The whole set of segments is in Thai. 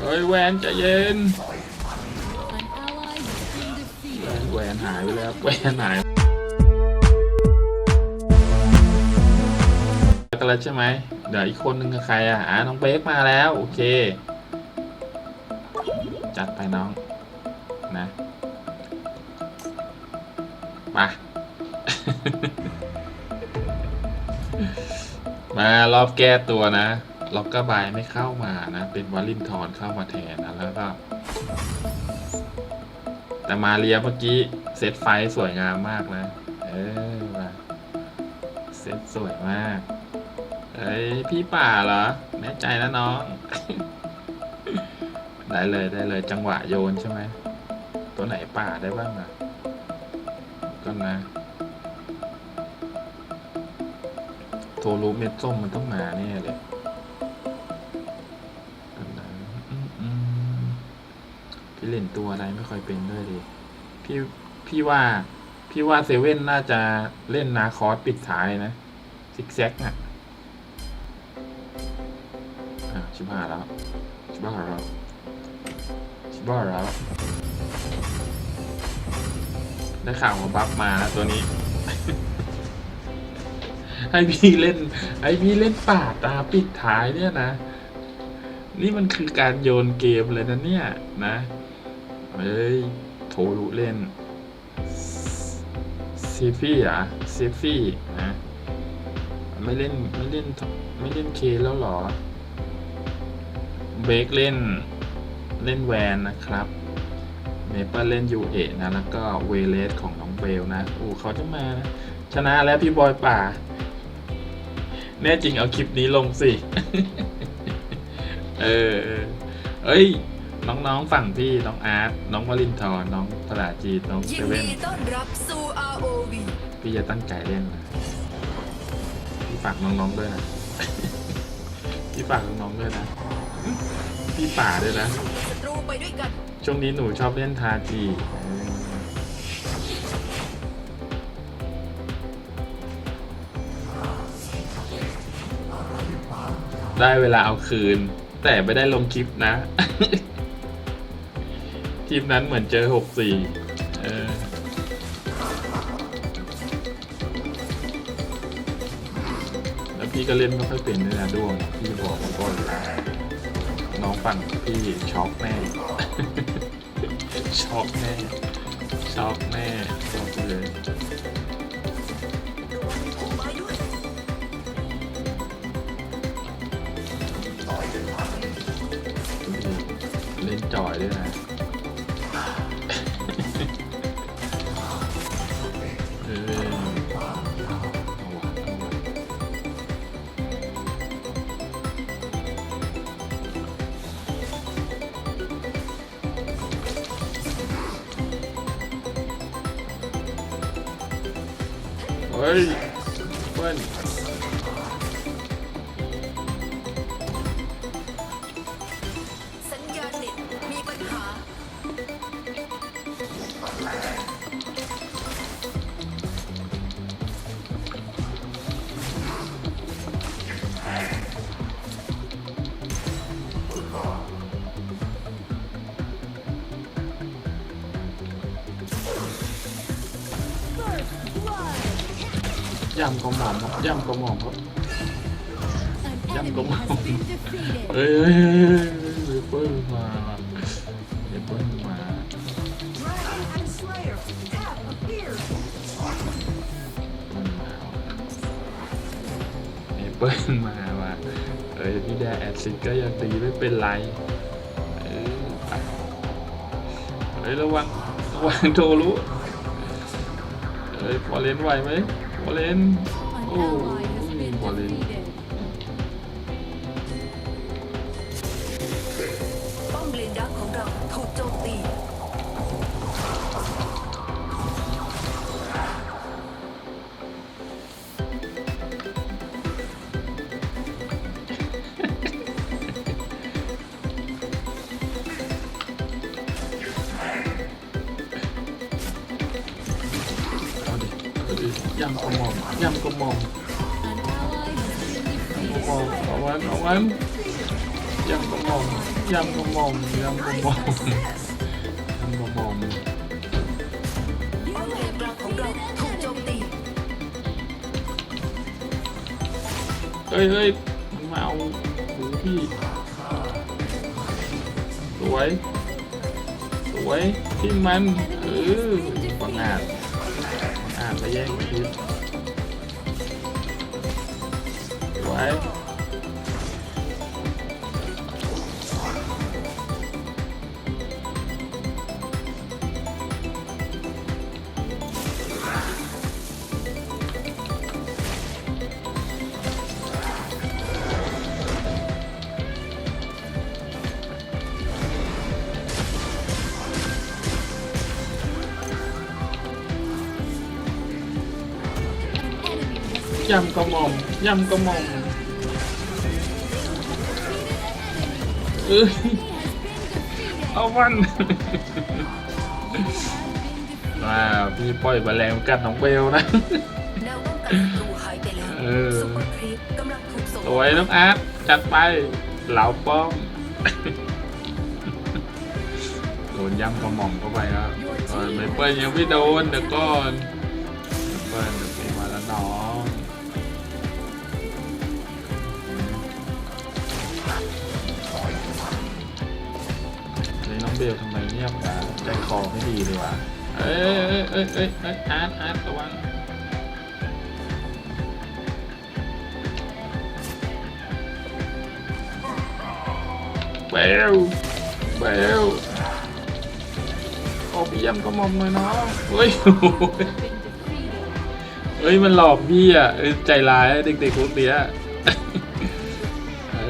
เฮ้ยแวนใจะเย็น An ally has been defeated. แวนหายไปแล้วแวนหายกันแล้วใช่ไหมเดี๋ยวอีกคนนึงกับใครอะอ่าน้องเบคมาแล้ว โอเค จัดไปน้องนะมา มารอบแก้ตัวนะ ล็อกเกอร์บายไม่เข้ามานะ เป็นวอลลินทอนเข้ามาแทนนะ แล้วก็ แต่มาเรียเมื่อกี้เซตไฟสวยงามมากนะ เออมาเซตสวยมาก เอ้ย พี่ป่าเหรอ แน่ใจนะน้อง ได้เลยได้เลยจังหวะโยนใช่ไหม ตัวไหนป่าได้บ้างอะก็นะโทรูเม็ดส้มมันต้องมาแน่เลย เล่นตัวอะไรไม่ค่อยเป็นด้วยดิพี่พี่ว่าพี่ว่าเซเว่นน่าจะเล่นนาคอสปิดท้ายนะซิกแซกอะอะชิบหายแล้วชิบหายแล้วชิบหายแล้วได้ข่าวมาบัฟมาแล้วตัวนี้ ให้พี่เล่นให้พี่เล่นป่าตาปิดท้ายเนี่ยนะ นี่มันคือการโยนเกมเลยนะเนี่ยนะ เฮ้ยโทรุเล่นเซฟี่อะเซฟี่นะไม่เล่นไม่เล่นไม่เล่นเคแล้วหรอ เบรกเล่นเล่นแวนนะครับเมเปิลเล่นยูเอนะ แล้วก็เวเลสของน้องเบลนะโอ้เขาจะมานะชนะแล้วพี่บอยป่า แน่จริงเอาคลิปนี้ลงสิ เออ เอ้ย น้องๆฝั่งพี่น้องอาร์ตน้องวลินทร์น้องพระราจีนน้องยิเซนเว่นดีต้อนรับสู่ ROV พี่จะตั้งใจเล่นนะพี่ฝากน้องๆด้วยนะ พี่ฝากน้องๆด้วยนะ พี่ป่าด้วยนะ ศัตรูไปด้วยกัน ช่วงนี้หนูชอบเล่นทาจีเออได้เวลาเอาคืน แต่ไม่ได้ลงคลิปนะ ทีมนั้นเหมือนเจอหกสี่เออแล้วพี่ก็เล่นไม่ค่อยเป็นด้วยนะด้วงพี่บอกมาก่อยน้องฝั่งพี่ช็อกแม่ช็อกแม่ช็อกแม่บอกเลย ฮ้ยเพื่อน ย่ำกระหม่อมครับย่ำกระหม่อมครับ An Yum, enemy come has on. been defeated. เอ้ยเอ้ยเอ้ยเอ้ยเอ้ยเปิ้ลมาเอ้ยเปิ้ลมา Dragon and Slayer have appeared เปิ้ลมาว่ะเอ้ยเปิ้ลมาว่ะเอ้ยพี่แดแอดซิดก็ยังตีไม่เป็นไรเออไปเฮ้ยระวังระวังโทรุเอ้ยพอเลนไหวไหม พอเย่ำกระหม่อมย่ำกระหม่อมกระหม่อมเอาไวันเอาไวันย่ำกระหม่อมยำกระหม่อมยำกระหม่อมยำกระหม่อมเฮ้ยเฮ้ยมาเอาหูพี่สวย สวยที่มันเออปังอาจ จไปแย่งคิดสว ยยำกระหม่อมยำกระหม่อมเอ้ยเอาวันว้าวพี่ปล่อยแมลงกัดน้องเบลนะแนวป้องกันศัตรูหายไปแล้วเออซุปเปอร์ครีปกำลังถูกส่งสวยน้องอาร์ตจัดไปเหลาป้อมโดนยำกระหม่อมเข้าไปครับเออไม่เปิ้ลยังไม่โดนเดี๋ยวก่อน ลทำไมเงียบอะใจคอไม่ดีเลยวะเอ้ยเอ้ยเอ้ยเอ้ยเอ้ยอาร์ตอาร์ตระวังเบลเบลออกไปยำกระหม่อมหน่อยเนาะเฮ้ยเฮ้ยมันหลอกพี่อะใจร้ายเด็กๆพวกเนี้ย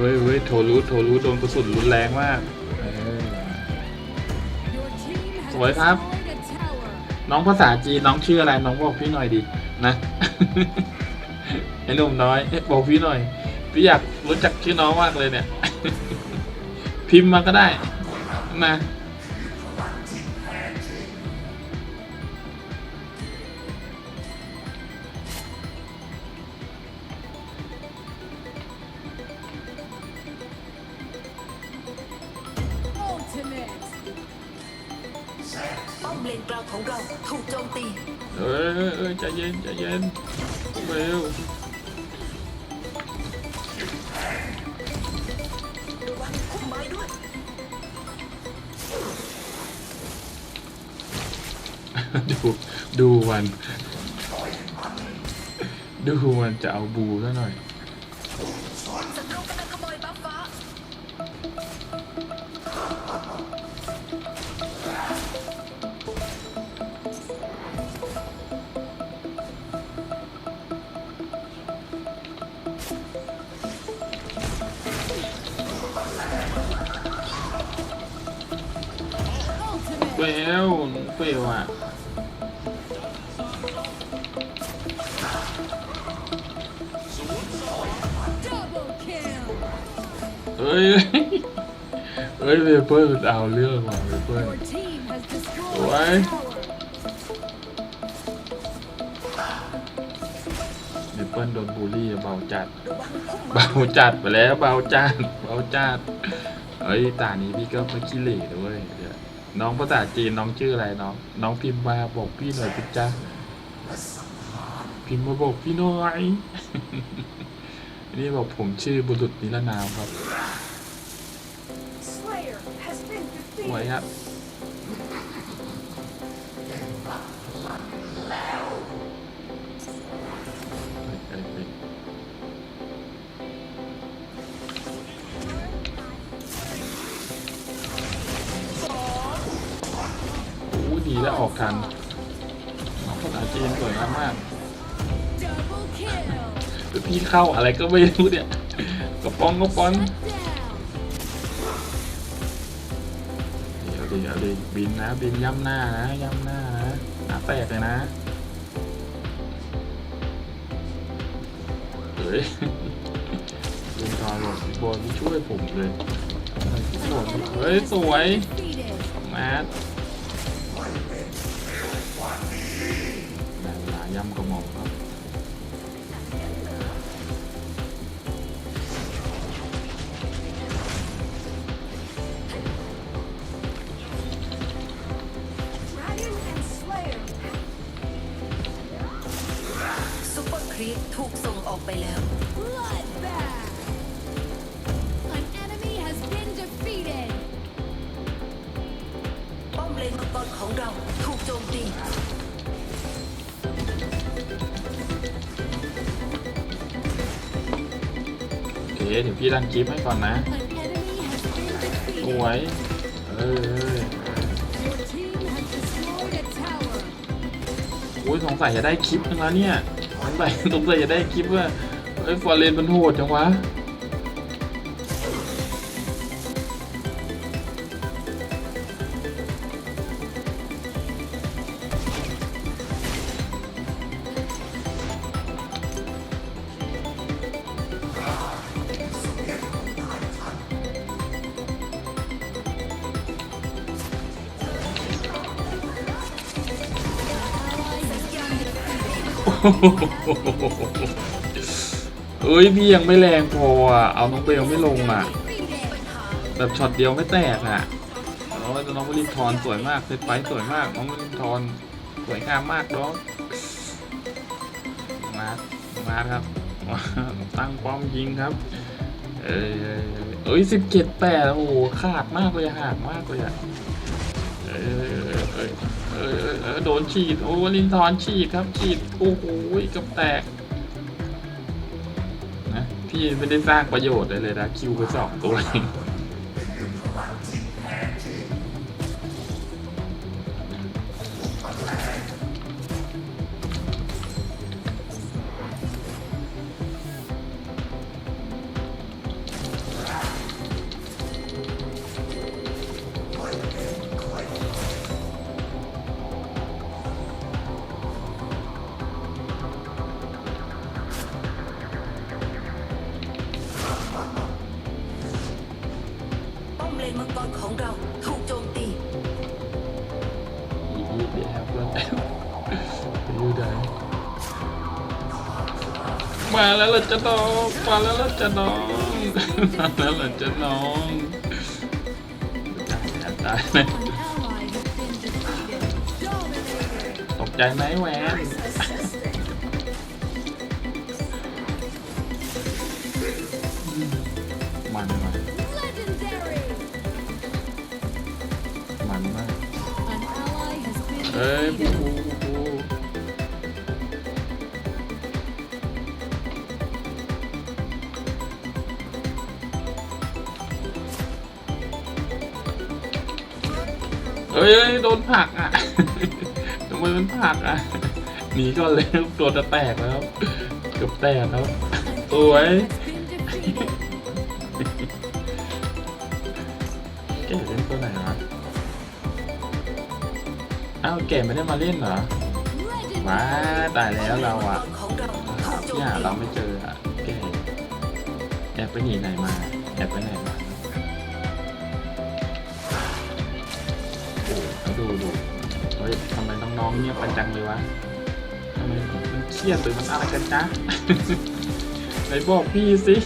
เฮ้ยเฮ้ยโทรรู้โทรรู้โดนกระสุนรุนแรงมาก สวยครับ น้องภาษาจีนน้องชื่ออะไรน้องบอกพี่หน่อยดินะไอ้หนุ่มน้อยบอกพี่หน่อย พี่อยากรู้จักชื่อน้องมากเลยเนี่ย พิมพ์มาก็ได้นะ นกลางของเราถูกโจมตีเอ้ยเอ้ยเอ้ยใจเย็นใจเย็นเร็วระวังพุ่มไม้ด้วยดูดูมัน ดูมันจะเอาบูซะหน่อย ฟลอะเฮ้ยเฮ้ยเวเปอร์เอาเรื่องว่ะเวเปอร์ Why? เวเปิลโดนบูลลี่เบาจัด เบาจัดไปแล้วเบาจัดเบาจัดเฮ้ยตานี้พี่ก็ไม่ขี้เหร่ด้วยเดี๋ย น้องภาษาจีนน้องชื่ออะไรน้องน้องพิมพ์มาบอกพี่หน่อยพี่จ้าพิมพ์มาบอกพี่หน่อยนี่บอกผมชื่อบุรุษนิรนามครับสวยครับ ทันน้องภาษาจีนสวยงามมากพี่เข้าอะไรก็ไม่รู้เนี่ยกระป๋องกระป๋องเดี๋ยวดิเดี๋ยวดิบินนะ บินย่ำหน้านะย่ำหน้านะหน้าแตกเลยนะเฮ้ยลุงทอนบอกพี่บอลช่วยผมเลยพี่บอลเฮ้ยสวยแมทได้เวลา ย่ำกระหม่อมครับซุเปอร์ครีปถูกส่งออกไปแล้วป้อมเลนมังกรของเราถูกโจมตี เดี๋ยวพี่ดันคลิปให้ก่อนนะสวยเออโอ้ยสงสัยจะได้คลิปนึงแล้วเนี่ยสงสัยสงสัยจะได้คลิปว่าเอ้ยฟอร์เรนมันโหดจังวะ เอ้ยพี่ยังไม่แรงพออะ เอาน้องเบลไม่ลงอะ แบบช็อตเดียวไม่แตกอะโอ้ยแต่น้องวลินทอนสวยมากเซตไฟสวยมาก น้องวลินทอนสวยงามมากน้องมาร์มาร์ครับ ตั้งป้อมยิงครับเอ้ยเอ้ยเอ้ยสิบเจ็ดแปดโอ้โหขาดมากเลยขาดมากเลยอะเอ้ย เอ้ยเอ้ยเอ้ยเออโดนฉีด โอ้วลินทอนฉีดครับ ฉีด โอ้โหกับแตก นะ พี่ไม่ได้สร้างประโยชน์เลยเลยนะ คิวไปสองตัวเอง มังกรของเราถูกโจมตีอีกเดี๋ยวเพื่อนอยู่ไหนมาแล้วล่ะจะน้องมาแล้วล่ะจะน้องมาแล้วล่ะจะน้องตายไหม An ally has been defeated. Dominated. ตกใจไหมแหวน เอ้ยปูปูปูเอ้ยโดนผักอะทำไมมันผักอะ หนีก่อนเลยตัวจะแตกแล้วเกือบแตกแล้วสวย enemy has been defeated. แกเล่นตัวไหนวะ อ้าวแกไม่ได้มาเล่นเหรอว้าตายแล้วเราอะเนี่ยเราไม่เจออะแกแอบไปหนีไหนมาแอบไปไหนมาโอ้แล้วดูดูเฮ้ยทำไมน้องๆเงียบกันจังเลยวะทำไมมันเครียดหรือมันอะไรกันจ๊ะไหนบอกพี่สิ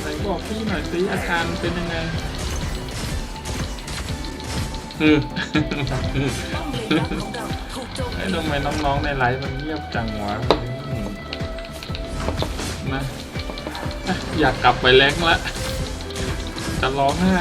ไหนบอกพี่หน่อยสิอาการเป็นยังไง อือไอ้ทำไมน้องๆในไลฟ์มันเงียบจังวะนะอะอยากกลับไปแรงละจะร้องไห้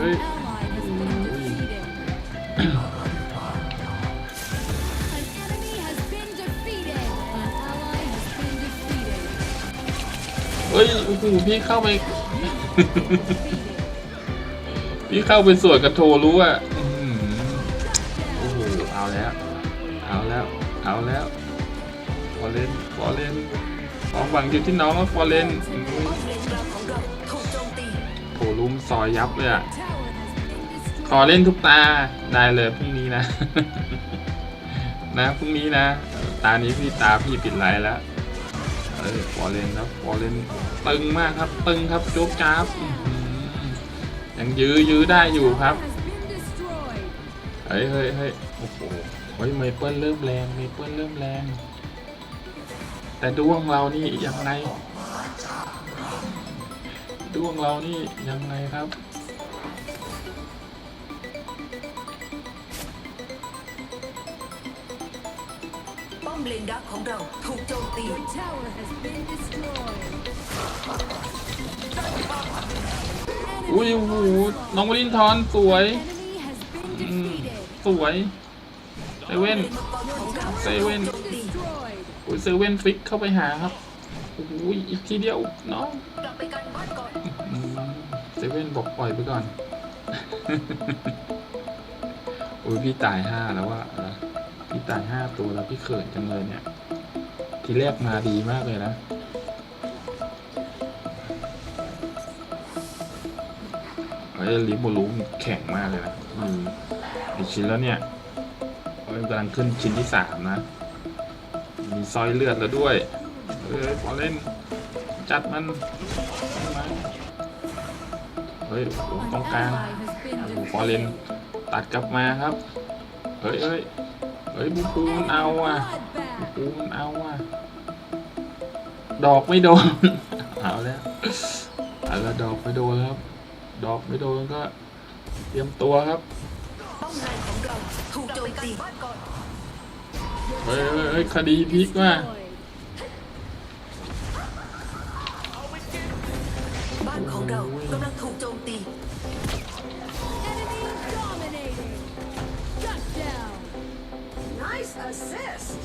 เฮ้ยเฮ้ย An ally has been defeated. An enemy has been defeated. An ally has been defeated. เฮ้ยโอ้โหพี่เข้าไป Defeated. พี่เข้าไปสวดกระโทรู้อะอื้อหือโอ้โห เอาแล้ว เอาแล้ว เอาแล้วฟอร์เรนฟอร์เรนความหวังอยู่ที่น้องแล้วฟอร์เรนป้อมเลนกลางของเราถูกโจมตีโถลุมซอยยับเลยอะ ขอเล่นทุกตา ได้เลยพรุ่งนี้นะ นะพรุ่งนี้นะ ตานี้พี่ตาพี่ปิดไลน์แล้ว เออฟอร์เรนครับฟอร์เรนตึงมากครับ ตึงครับโจ๊กจ้าบยังยื้อยื้อได้อยู่ครับ เฮ้ยเฮ้ยเฮ้ยโอ้โหเฮ้ยเมเปิลเริ่มแรงเมเปิลเริ่มแรง แต่ดวงเรานี่ยังไงดวงเรานี่ยังไงครับ มเลนดักของเราถูกโจมตี Your tower has been destroyed. อุ้ยโอ้โหน้องวลินทอนสวย Enemy has been อืม defeated. สวยเซเว่น มังกรของเราเซเว่น ถูกโจมตี Destroyed. อุ้ยเซเว่นฟิกเข้าไปหาครับโอ้โหอีกทีเดียวน้องกลับไปกันบ้านก่อนอืมเซเว่นบอกปล่อยไปก่อน อุ้ยพี่ตายห้าแล้วว่า พี่ตายห้าตัวแล้วพี่เขินจังเลยเนี่ย ทีแรกมาดีมากเลยนะ เฮ้ยลิโบลูมแข็งมากเลยนะอืมอีกชิ้นแล้วเนี่ยเฮ้ยกำลังขึ้นชิ้นที่สามนะ มีซอยเลือดแล้วด้วย เอ้ยพอเล่น จัดมันเฮ้ยโอ้โห An ตรงกลางโอ้โหพอเล่นตัดกลับมาครับ เฮ้ยเฮ้ย ฮ้ยบูปูมันเอาอะบูปูมันเอาอะ ดอกไม่โดน เอาแล้วเอาแล้วดอกไม่โดนครับ ดอกไม่โดนก็ เตรียมตัวครับเฮ้ยเฮ้ยเฮ้ยคดีพลิกว่ะบ้านของเรากำลังถูกโจมตี Enemy dominated.